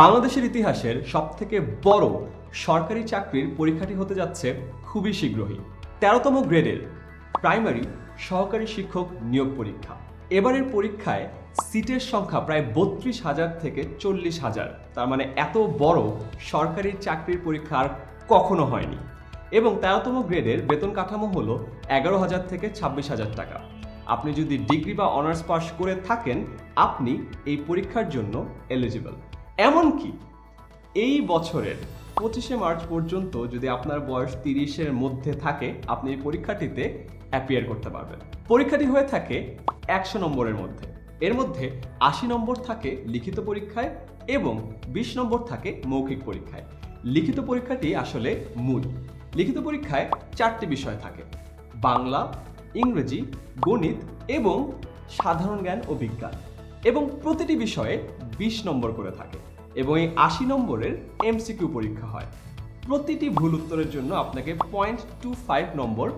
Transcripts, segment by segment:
বাংলাদেশের ইতিহাসের সবথেকে বড় সরকারি চাকরির পরীক্ষাটি হতে যাচ্ছে খুবই শীঘ্রই। তেরোতম গ্রেডের প্রাইমারি সহকারী শিক্ষক নিয়োগ পরীক্ষা। এবারের পরীক্ষায় সিটের সংখ্যা প্রায় বত্রিশ হাজার থেকে চল্লিশ হাজার। তার মানে এত বড় সরকারি চাকরির পরীক্ষা আর কখনো হয়নি। এবং তেরোতম গ্রেডের বেতন কাঠামো হলো এগারো হাজার থেকে ছাব্বিশ হাজার টাকা। আপনি যদি ডিগ্রি বা অনার্স পাস করে থাকেন, আপনি এই পরীক্ষার জন্য এলিজিবল এমনকি এই বছরের পঁচিশে মার্চ পর্যন্ত যদি আপনার বয়স তিরিশের মধ্যে থাকে, আপনি এই পরীক্ষাটিতে অ্যাপিয়ার করতে পারবেন। পরীক্ষাটি হয়ে থাকে একশো নম্বরের মধ্যে। এর মধ্যে আশি নম্বর থাকে লিখিত পরীক্ষায় এবং বিশ নম্বর থাকে মৌখিক পরীক্ষায়। লিখিত পরীক্ষাটি আসলে মূল। লিখিত পরীক্ষায় চারটি বিষয় থাকে। বাংলা, ইংরেজি, গণিত এবং সাধারণ জ্ঞান ও বিজ্ঞান। এবং প্রতিটি বিষয়ে বিশ নম্বর করে থাকে। এবং এই আশি নম্বরের এমসিকিউ পরীক্ষা হয়। প্রতিটি ভুল উত্তরের জন্য আপনাকে পয়েন্ট টু ফাইভ নম্বর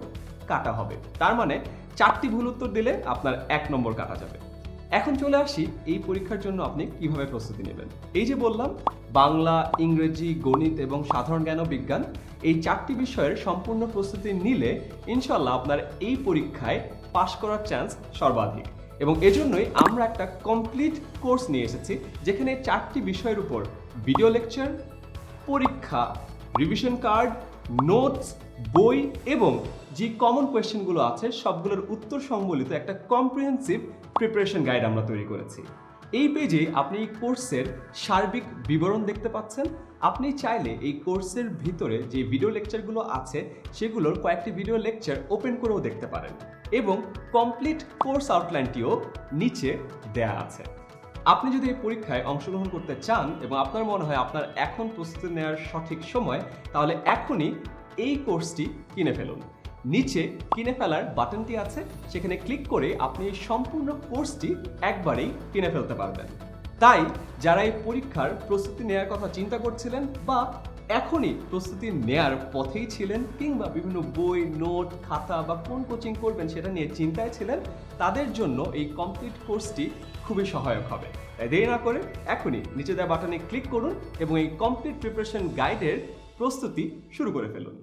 কাটা হবে। তার মানে চারটি ভুল উত্তর দিলে আপনার এক নম্বর কাটা যাবে। এখন চলে আসি এই পরীক্ষার জন্য আপনি কীভাবে প্রস্তুতি নেবেন। এই যে বললাম, বাংলা, ইংরেজি, গণিত এবং সাধারণ জ্ঞান বিজ্ঞান, এই চারটি বিষয়ের সম্পূর্ণ প্রস্তুতি নিলে ইনশাল্লাহ আপনার এই পরীক্ষায় পাশ করার চান্স সর্বাধিক। এবং এজন্যই আমরা একটা কমপ্লিট কোর্স নিয়ে এসেছি, যেখানে চারটি বিষয়ের উপর ভিডিও লেকচার পরীক্ষা রিভিশন কার্ড নোটস বই এবং যে কমন কোয়েশ্চেনগুলো আছে, সবগুলোর উত্তর সম্বলিত একটা কম্প্রিহেন্সিভ প্রিপারেশন গাইড আমরা তৈরি করেছি। এই পেজে আপনি এই কোর্সের সার্বিক বিবরণ দেখতে পাচ্ছেন। আপনি চাইলে এই কোর্সের ভিতরে যে ভিডিও লেকচারগুলো আছে, সেগুলোর কয়েকটি ভিডিও লেকচার ওপেন করেও দেখতে পারেন এবং কমপ্লিট কোর্স আউটলাইনটিও নিচে দেয়া আছে। আপনি যদি এই পরীক্ষায় অংশগ্রহণ করতে চান এবং আপনার মনে হয় আপনার এখন প্রস্তুতি নেওয়ার সঠিক সময়, তাহলে এখনই এই কোর্সটি কিনে ফেলুন। নিচে কিনে ফেলার বাটনটি আছে, সেখানে ক্লিক করে আপনি এই সম্পূর্ণ কোর্সটি একবারেই কিনে ফেলতে পারবেন। তাই, যারা এই পরীক্ষার প্রস্তুতি নেওয়ার কথা চিন্তা করছিলেন বা এখনই প্রস্তুতি নেয়ার পথেই ছিলেন কিংবা বিভিন্ন বই, নোট, খাতা বা কোন কোচিং করবেন সেটা নিয়ে চিন্তায় ছিলেন, তাদের জন্য এই কমপ্লিট কোর্সটি খুবই সহায়ক হবে। তাই দেরি না করে এখনই নিচে দেওয়া বাটনে ক্লিক করুন এবং এই কমপ্লিট প্রিপারেশন গাইডের প্রস্তুতি শুরু করে ফেলুন।